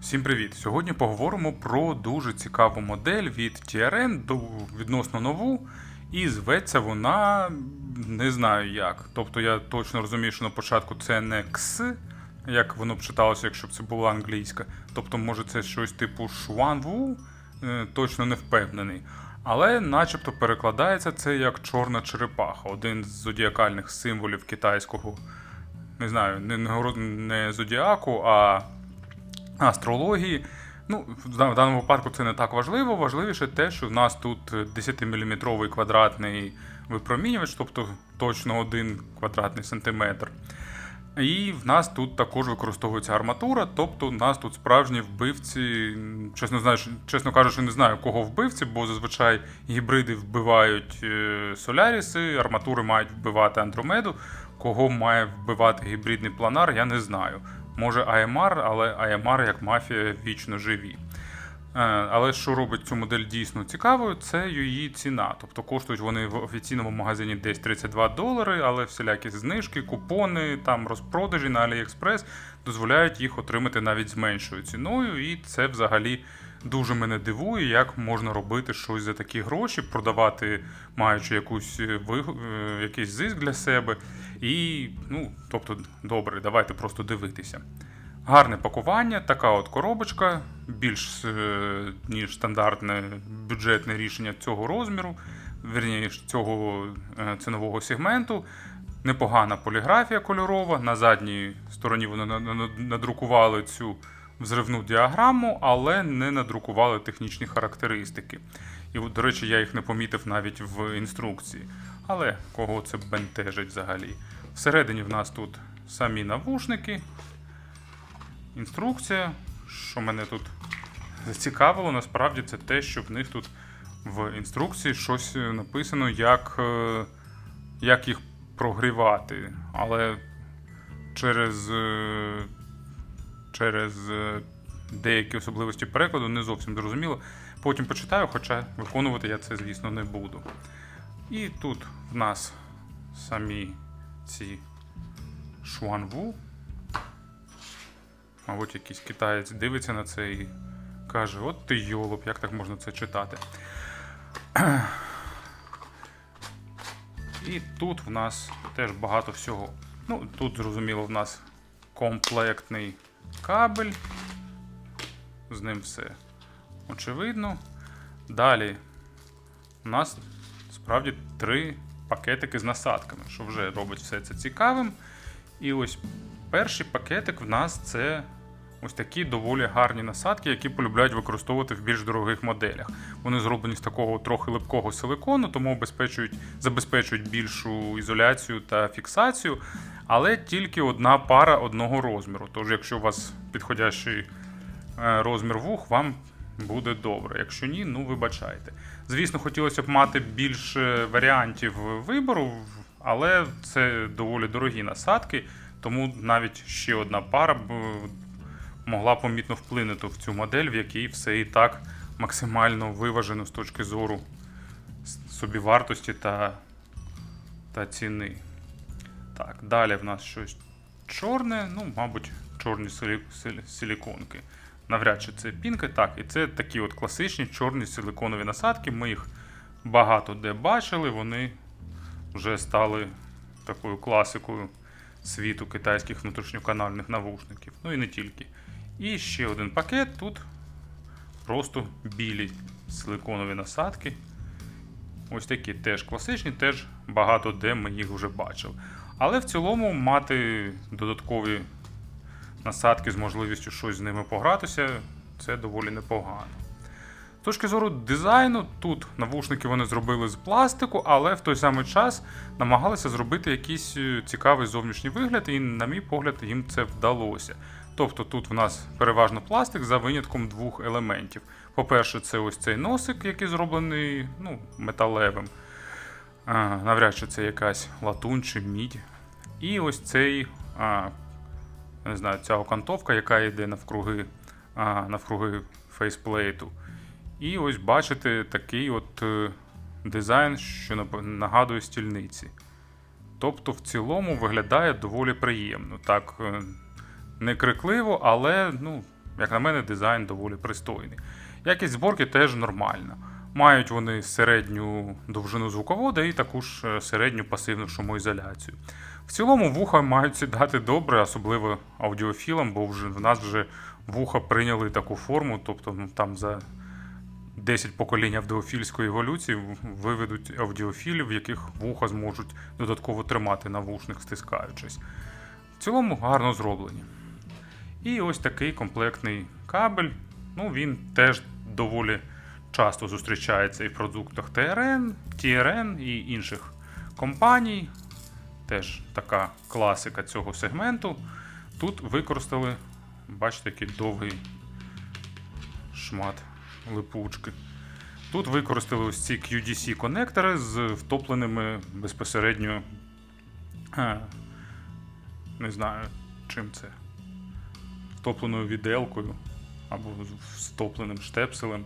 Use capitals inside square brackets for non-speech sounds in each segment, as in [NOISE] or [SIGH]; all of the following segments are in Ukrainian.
Всім привіт! Сьогодні поговоримо про дуже цікаву модель від TRN відносно нову, і зветься вона не знаю як. Тобто я точно розумію, що на початку це не X, як воно б читалося, якщо б це була англійська. Тобто, може, це щось типу Шуанву, е, точно не впевнений. Але начебто перекладається це як чорна черепаха, один з зодіакальних символів китайського, не знаю, не, не зодіаку, а астрології. Ну, в даному випадку це не так важливо. Важливіше те, що в нас тут 10-мм квадратний випромінювач, тобто точно один квадратний сантиметр. І в нас тут також використовується арматура, тобто в нас тут справжні вбивці. Чесно, знаю, чесно кажучи, не знаю, кого вбивці, бо зазвичай гібриди вбивають е, соляріси, арматури мають вбивати андромеду. Кого має вбивати гібридний планар, я не знаю. Може AMR, але AMR як мафія вічно живі. Е, Але що робить цю модель дійсно цікавою, це її ціна. Тобто коштують вони в офіційному магазині десь 32 долари, але всілякі знижки, купони, там розпродажі на AliExpress дозволяють їх отримати навіть з меншою ціною. І це взагалі дуже мене дивує, як можна робити щось за такі гроші, продавати, маючи якусь е, е, якийсь зиск для себе. І, ну, тобто, добре, давайте просто дивитися. Гарне пакування, така от коробочка, більш е, ніж стандартне бюджетне рішення цього розміру, вірніше цього цінового сегменту. Непогана поліграфія кольорова. На задній стороні вони на- на- надрукували цю взривну діаграму, але не надрукували технічні характеристики. І, до речі, я їх не помітив навіть в інструкції. Але кого це бентежить взагалі? Всередині в нас тут самі навушники, інструкція. Що мене тут зацікавило, насправді це те, що в них тут в інструкції щось написано, як, е, як їх прогрівати. Але через, е, через е, деякі особливості перекладу не зовсім зрозуміло. Потім почитаю, хоча виконувати я це, звісно, не буду. І тут в нас самі ці шуанву. Мабуть, якийсь китаєць дивиться на це і каже: От ти йолоп, як так можна це читати? І тут в нас теж багато всього. Ну, тут, зрозуміло, в нас комплектний кабель. З ним все очевидно. Далі у нас справді три пакетики з насадками, що вже робить все це цікавим. І ось перший пакетик в нас це ось такі доволі гарні насадки, які полюбляють використовувати в більш дорогих моделях. Вони зроблені з такого трохи липкого силикону, тому обезпечують, забезпечують більшу ізоляцію та фіксацію, але тільки одна пара одного розміру. Тож, якщо у вас підходящий е, розмір вух, вам буде добре. Якщо ні, ну вибачайте. Звісно, хотілося б мати більше варіантів вибору, але це доволі дорогі насадки, тому навіть ще одна пара могла помітно вплинути в цю модель, в якій все і так максимально виважено з точки зору собівартості та, та ціни. Так, далі в нас щось чорне, ну, мабуть, чорні силі- силі- силіконки. Навряд чи це пінки. Так, і це такі от класичні чорні силиконові насадки. Ми їх багато де бачили, вони вже стали такою класикою світу китайських внутрішньоканальних навушників. Ну і не тільки. І ще один пакет. Тут просто білі силиконові насадки. Ось такі теж класичні, теж багато де ми їх вже бачили. Але в цілому мати додаткові насадки з можливістю щось з ними погратися, це доволі непогано. З точки зору дизайну, тут навушники вони зробили з пластику, але в той самий час намагалися зробити якийсь е, цікавий зовнішній вигляд, і, на мій погляд, їм це вдалося. Тобто тут в нас переважно пластик за винятком двох елементів. По-перше, це ось цей носик, який зроблений ну, металевим. А, навряд чи це якась латунь чи мідь. І ось цей, а, не знаю, ця окантовка, яка йде навкруги, а, навкруги фейсплейту. І ось бачите такий от е, дизайн, що нагадує стільниці. Тобто, в цілому виглядає доволі приємно. Так, е, не крикливо, але ну, як на мене, дизайн доволі пристойний. Якість зборки теж нормальна. Мають вони середню довжину звуковода і таку ж е, середню пасивну шумоізоляцію. В цілому вуха мають сідати добре, особливо аудіофілам, бо вже в нас вже вуха прийняли таку форму, тобто ну, там за 10 поколінь аудіофільської еволюції виведуть аудіофілів, яких вуха зможуть додатково тримати навушник, стискаючись. В цілому гарно зроблені. І ось такий комплектний кабель. Ну, він теж доволі часто зустрічається і в продуктах TRN, TRN і інших компаній. Теж така класика цього сегменту. Тут використали, бачите, який довгий шмат липучки. Тут використали ось ці QDC-конектори з втопленими безпосередньо. е, Не знаю, чим це. Втопленою віделкою або з втопленим штепселем.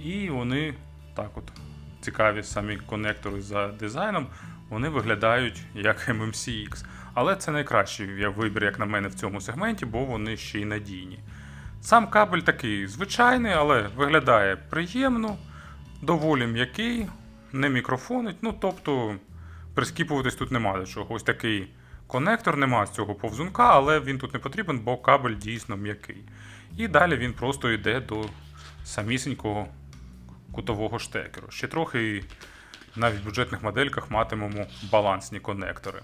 І вони так от цікаві самі конектори за дизайном, вони виглядають як [LAUGHS] MMCX. Але це найкращий вибір, як на мене, в цьому сегменті, бо вони ще й надійні. Сам кабель такий звичайний, але виглядає приємно, доволі м'який, не мікрофонить. Ну, тобто, прискіпуватись тут нема до чого. Ось такий конектор, нема з цього повзунка, але він тут не потрібен, бо кабель дійсно м'який. І далі він просто йде до самісінького кутового штекеру. Ще трохи навіть в бюджетних модельках матимемо балансні конектори.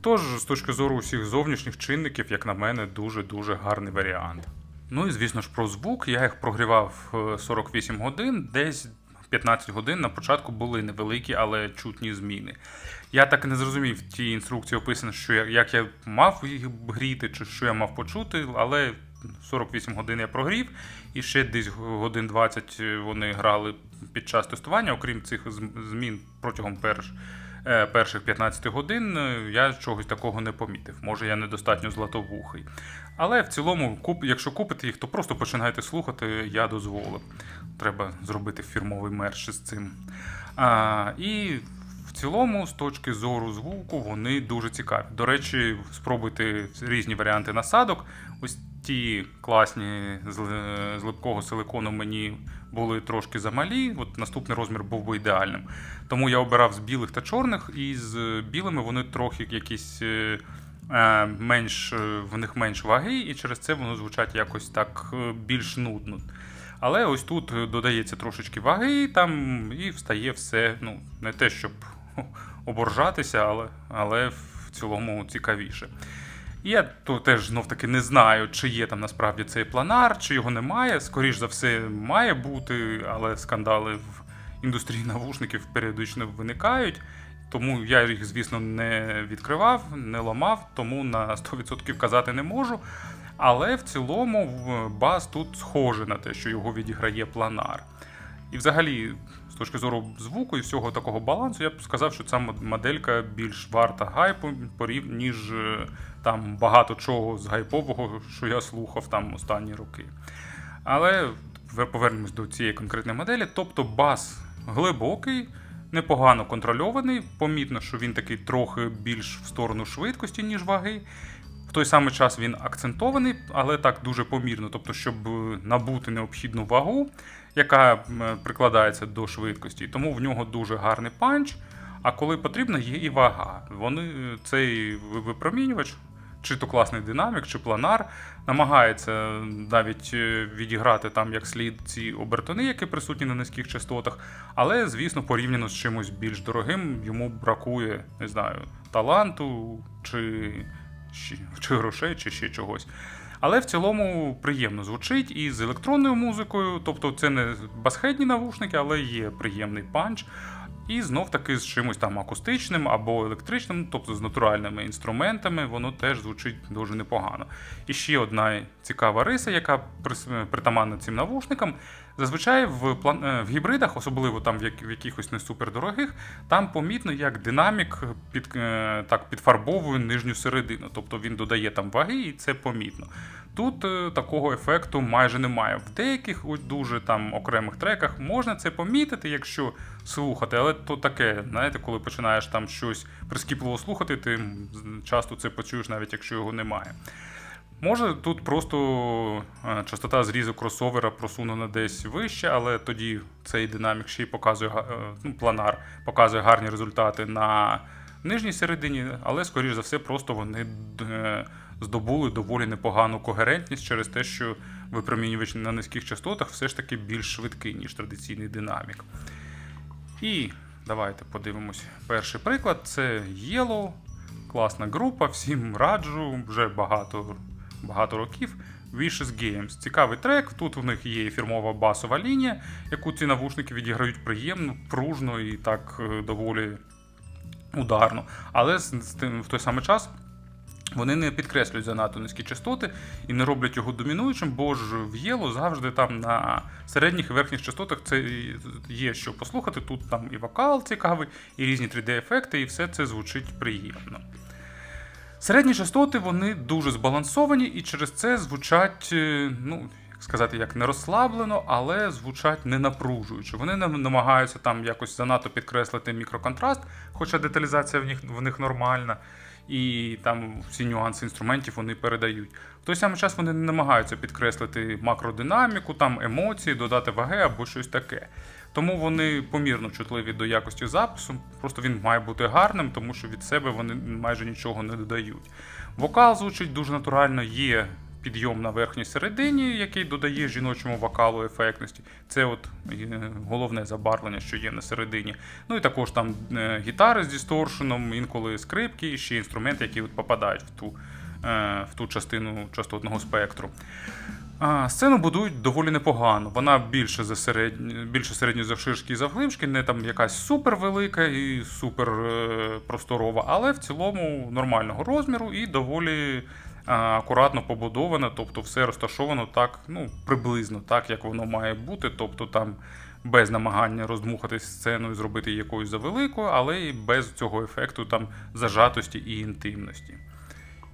Тож, з точки зору усіх зовнішніх чинників, як на мене, дуже-дуже гарний варіант. Ну і звісно ж про звук. Я їх прогрівав е, 48 годин, десь 15 годин на початку були невеликі, але чутні зміни. Я так і не зрозумів в тій інструкції описано, що я, як я мав їх гріти, чи що я мав почути, але 48 годин я прогрів, і ще десь годин 20 вони грали під час тестування. Окрім цих змін протягом перш, е, перших 15 годин, е, я чогось такого не помітив. Може, я недостатньо златовухий. Але в цілому, куп, якщо купите їх, то просто починайте слухати, я дозволив. Треба зробити фірмовий мерч з цим. А, і в цілому, з точки зору звуку, вони дуже цікаві. До речі, спробуйте різні варіанти насадок. Ось ті класні з, липкого силикону мені були трошки замалі. От наступний розмір був би ідеальним. Тому я обирав з білих та чорних, і з білими вони трохи якісь. е, е, Менш е, в них менш ваги, і через це воно звучать якось так більш нудно. Але ось тут додається трошечки ваги, там і встає все, ну, не те, щоб [LAUGHS] оборжатися, але, але в цілому цікавіше. Я то теж знов таки не знаю, чи є там насправді цей планар, чи його немає. Скоріш за все, має бути, але скандали в індустрії навушників періодично виникають. Тому я їх, звісно, не відкривав, не ламав, тому на 100% казати не можу. Але в цілому бас тут схоже на те, що його відіграє планар. І взагалі, з точки зору звуку і всього такого балансу, я б сказав, що ця моделька більш варта гайпу, ніж е, там багато чого з гайпового, що я слухав там останні роки. Але повернемось до цієї конкретної моделі. Тобто бас глибокий, непогано контрольований. Помітно, що він такий трохи більш в сторону швидкості, ніж ваги. В той самий час він акцентований, але так дуже помірно. Тобто, щоб е, набути необхідну вагу, яка прикладається до швидкості. Тому в нього дуже гарний панч. А коли потрібно, є і вага. Вони е, цей випромінювач, чи то класний динамік, чи планар, намагається навіть е, відіграти там як слід ці обертони, які присутні на низьких частотах. Але, звісно, порівняно з чимось більш дорогим, йому бракує, не знаю, таланту чи, чи, чи грошей, чи ще чогось. Але в цілому приємно звучить і з електронною музикою, тобто це не басхедні навушники, але є приємний панч. І знов таки з чимось там акустичним або електричним, тобто з натуральними інструментами, воно теж звучить дуже непогано. І ще одна цікава риса, яка притаманна цим навушникам. Зазвичай в, план... е, в гібридах, особливо там в якихось не супердорогих, там помітно, як динамік під... е, так, підфарбовує нижню середину. Тобто він додає там ваги, і це помітно. Тут е, такого ефекту майже немає. В деяких дуже там окремих треках можна це помітити, якщо слухати, але то таке, знаєте, коли починаєш там щось прискіпливо слухати, ти часто це почуєш, навіть якщо його немає. Може, тут просто е, частота зрізу кросовера просунена десь вище, але тоді цей динамік ще й показує е, ну, планар, показує гарні результати на нижній середині, але, скоріш за все, просто вони е, здобули доволі непогану когерентність через те, що випромінювач на низьких частотах все ж таки більш швидкий, ніж традиційний динамік. І давайте подивимось. Перший приклад це Yellow. Класна група, всім раджу, вже багато, багато років. Vicious Games. Цікавий трек. Тут у них є фірмова басова лінія, яку ці навушники відіграють приємно, пружно і так е, доволі ударно. Але з, тим, в той самий час вони не підкреслюють занадто низькі частоти і не роблять його домінуючим, бо ж в Єло завжди там на середніх і верхніх частотах це є що послухати. Тут там і вокал цікавий, і різні 3D-ефекти, і все це звучить приємно. Середні частоти вони дуже збалансовані і через це звучать, е, ну, як сказати, як не розслаблено, але звучать не напружуючи. Вони нам намагаються там якось занадто підкреслити мікроконтраст, хоча деталізація в них, в них нормальна, і там всі нюанси інструментів вони передають. В той самий час вони не намагаються підкреслити макродинаміку, там емоції, додати ваги або щось таке. Тому вони помірно чутливі до якості запису. Просто він має бути гарним, тому що від себе вони майже нічого не додають. Вокал звучить дуже натурально, є підйом на верхній середині, який додає жіночому вокалу ефектності. Це от е, головне забарвлення, що є на середині. Ну і також там е, гітари з дісторшеном, інколи скрипки, і ще інструменти, які от попадають в ту, е, в ту частину частотного спектру. Сцену будують доволі непогано. Вона більше за середню, більше середньої завширшки і завглибшки, не там якась супер велика і супер просторова, але в цілому нормального розміру і доволі акуратно побудована. Тобто все розташовано так, ну, приблизно так, як воно має бути. Тобто там без намагання роздмухати сцену і зробити її якоюсь завеликою, але і без цього ефекту там зажатості і інтимності.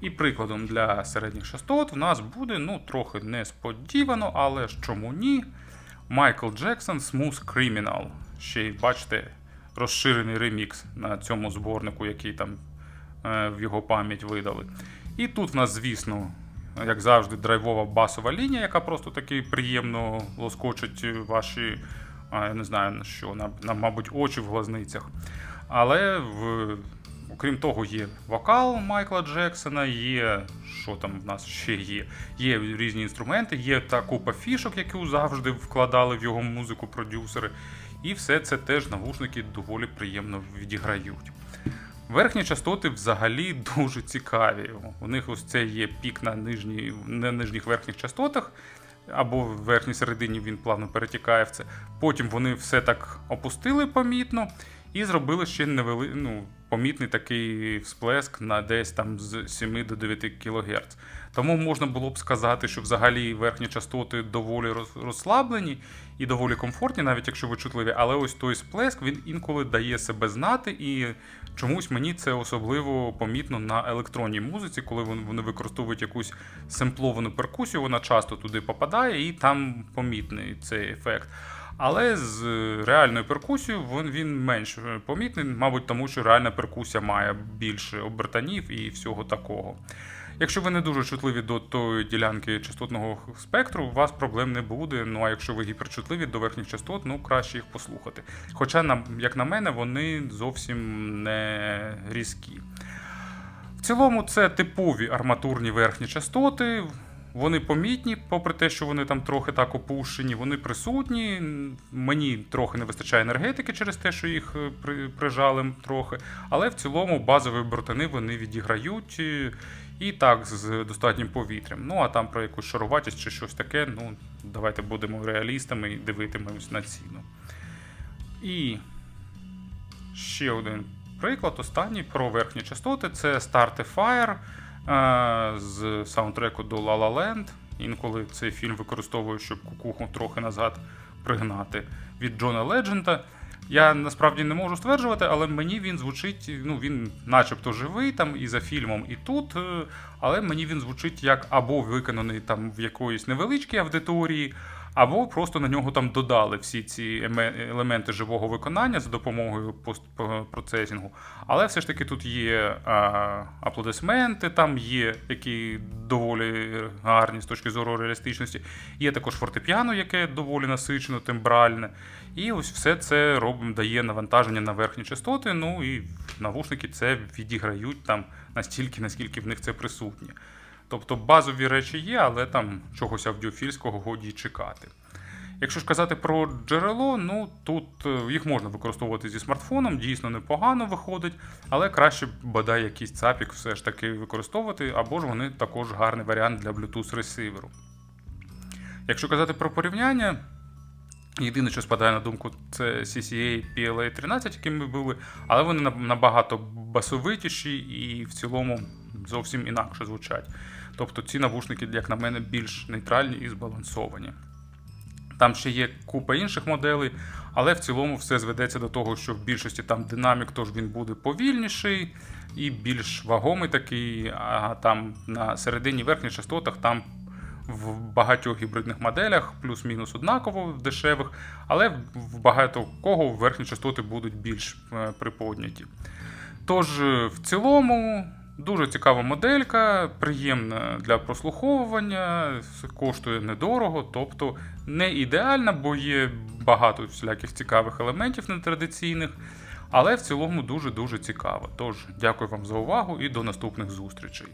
І прикладом для середніх частот в нас буде ну, трохи несподівано, але ж чому ні? Майкл Джексон Smooth Criminal. Ще й бачите, розширений ремікс на цьому зборнику, який там е, в його пам'ять видали. І тут в нас, звісно, як завжди, драйвова басова лінія, яка просто таки приємно лоскочить ваші, я не знаю на що, на, на мабуть, очі в глазницях. Але в Окрім того, є вокал Майкла Джексона, є що там в нас ще є. Є різні інструменти, є та купа фішок, які завжди вкладали в його музику продюсери. І все це теж навушники доволі приємно відіграють. Верхні частоти взагалі дуже цікаві. У них ось це є пік на, нижні, на нижніх верхніх частотах, або в верхній середині він плавно перетікає в це. Потім вони все так опустили помітно і зробили ще невели... ну, помітний такий всплеск на десь там з 7 до 9 кГц. Тому можна було б сказати, що взагалі верхні частоти доволі розслаблені і доволі комфортні, навіть якщо ви чутливі. Але ось той сплеск він інколи дає себе знати, і чомусь мені це особливо помітно на електронній музиці, коли вони використовують якусь семпловану перкусію, вона часто туди попадає, і там помітний цей ефект. Але з е, реальною перкусією він, він менш е, помітний, мабуть, тому що реальна перкусія має більше обертанів і всього такого. Якщо ви не дуже чутливі до тої ділянки частотного спектру, у вас проблем не буде. Ну а якщо ви гіперчутливі до верхніх частот, ну краще їх послухати. Хоча, як на мене, вони зовсім не різкі. В цілому, це типові арматурні верхні частоти. Вони помітні, попри те, що вони там трохи так опущені, вони присутні. Мені трохи не вистачає енергетики через те, що їх е, прижали трохи. Але в цілому базові бортани вони відіграють е, і так з достатнім повітрям. Ну а там про якусь шаруватість чи щось таке. Ну, давайте будемо реалістами і дивитимемось на ціну. І ще один приклад, останній про верхні частоти це Startifier е, з саундтреку до La La Land. Інколи цей фільм використовую, щоб кукуху трохи назад пригнати від Джона Ледженда. Я насправді не можу стверджувати, але мені він звучить, ну він начебто живий там і за фільмом, і тут, е, але мені він звучить як або виконаний там в якоїсь невеличкій аудиторії, або просто на нього там додали всі ці еме- елементи живого виконання за допомогою постпроцесінгу. Але все ж таки тут є аплодисменти, там є які доволі гарні з точки зору реалістичності. Є також фортепіано, яке доволі насичено, тембральне. І ось все це робимо, дає навантаження на верхні частоти. Ну і навушники це відіграють там настільки, наскільки в них це присутнє. Тобто базові речі є, але там чогось аудіофільського годі чекати. Якщо ж казати про джерело, ну тут е, їх можна використовувати зі смартфоном, дійсно непогано виходить, але краще бодай якийсь цапік все ж таки використовувати, або ж вони також гарний варіант для Bluetooth ресиверу. Якщо казати про порівняння, єдине, що спадає на думку, це CCA PLA 13, які ми були, але вони набагато басовитіші і в цілому зовсім інакше звучать. Тобто ці навушники, як на мене, більш нейтральні і збалансовані. Там ще є купа інших моделей, але в цілому все зведеться до того, що в більшості там динамік, тож він буде повільніший і більш вагомий такий. А там на середині верхніх частотах там в багатьох гібридних моделях плюс-мінус однаково дешевих, але в багато кого верхні частоти будуть більш е, приподняті. Тож, е, в цілому, дуже цікава моделька, приємна для прослуховування, коштує недорого, тобто не ідеальна, бо є багато всіляких цікавих елементів нетрадиційних, але в цілому дуже-дуже цікаво. Тож, дякую вам за увагу і до наступних зустрічей.